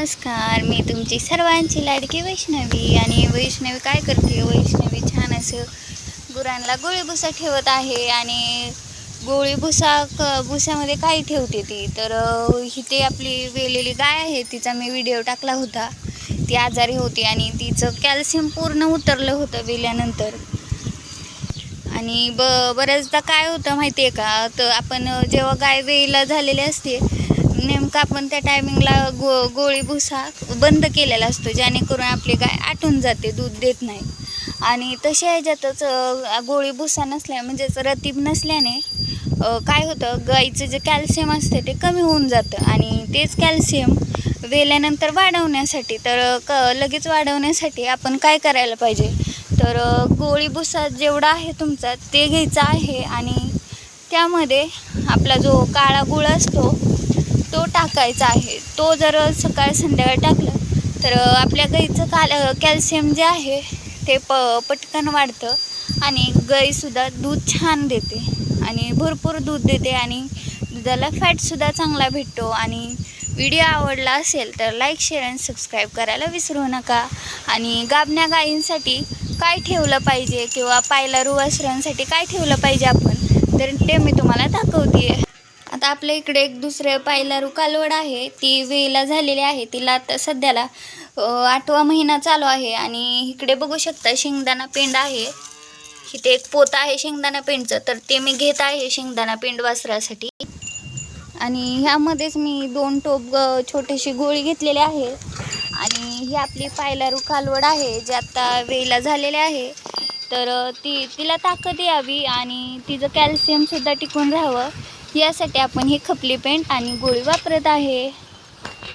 नमस्कार मी तुमची सर्वांची लाडकी वैष्णवी आणि वैष्णवी काय करते? वैष्णवी छान असं गुरांना गोळी भुसा ठेवत आहे आणि गोळी भुसा क भुसामध्ये काय ठेवते ती? तर इथे आपली वेलेली गाय आहे तिचा मी व्हिडिओ टाकला होता. ती आजारी होती आणि तिचं कॅल्शियम पूर्ण उतरलं होतं वेल्यानंतर. आणि ब बऱ्याचदा काय होतं माहिती आहे का? तर आपण जेव्हा गाय वेळीला झालेली असते नेमकं आपण त्या टायमिंगला गो गोळी भुसा बंद केलेला असतो जेणेकरून आपली गाय आटून जाते दूध देत नाही. आणि तशा ह्याच्यातच गोळी भुसा नसल्या म्हणजेच रतीब नसल्याने काय होतं गाईचं जे कॅल्शियम असते ते कमी होऊन जातं. आणि तेच कॅल्शियम वेल्यानंतर वाढवण्यासाठी तर क लगेच वाढवण्यासाठी आपण काय करायला पाहिजे? तर गोळी भुसा जेवढा आहे तुमचा ते घ्यायचा आहे. आणि त्यामध्ये आपला जो काळा गुळ असतो तो टाकायचा आहे. तो जर सकाळ संध्याकाळ टाकलं तर आपल्या गाईचं काल कॅल्शियम जे आहे ते प पटकन वाढतं आणि गाईसुद्धा दूध छान देते. आणि भरपूर दूध देते आणि दुधाला फॅटसुद्धा चांगला भेटतो. आणि व्हिडिओ आवडला असेल तर लाईक शेअर आणि सबस्क्राईब करायला विसरू नका. आणि गाबण्या गायींसाठी काय ठेवलं पाहिजे किंवा पायला रुवासरांसाठी काय ठेवलं पाहिजे आपण तर ते मी तुम्हाला दाखवते आता आपल्या इकडे एक दुसरं पायलारू कालवड आहे. ती वेला झालेली आहे. तिला आता सध्याला आठवा महिना चालू आहे आणि इकडे बघू शकता शेंगदाणा पेंड आहे. इथे एक पोत आहे शेंगदाणा पेंडचं तर ते मी घेत आहे शेंगदाणा पेंड वासरासाठी. आणि ह्यामध्येच मी दोन टोप छोटीशी गोळी घेतलेली आहे. आणि ही आपली पायलारू कालवड आहे जे आत्ता वेला झालेले आहे. तर ती तिला ताकद यावी आणि तिचं कॅल्शियमसुद्धा टिकून राहावं. यासाठी आपण ही खपली पेंट आणि गोळी वापरत आहे.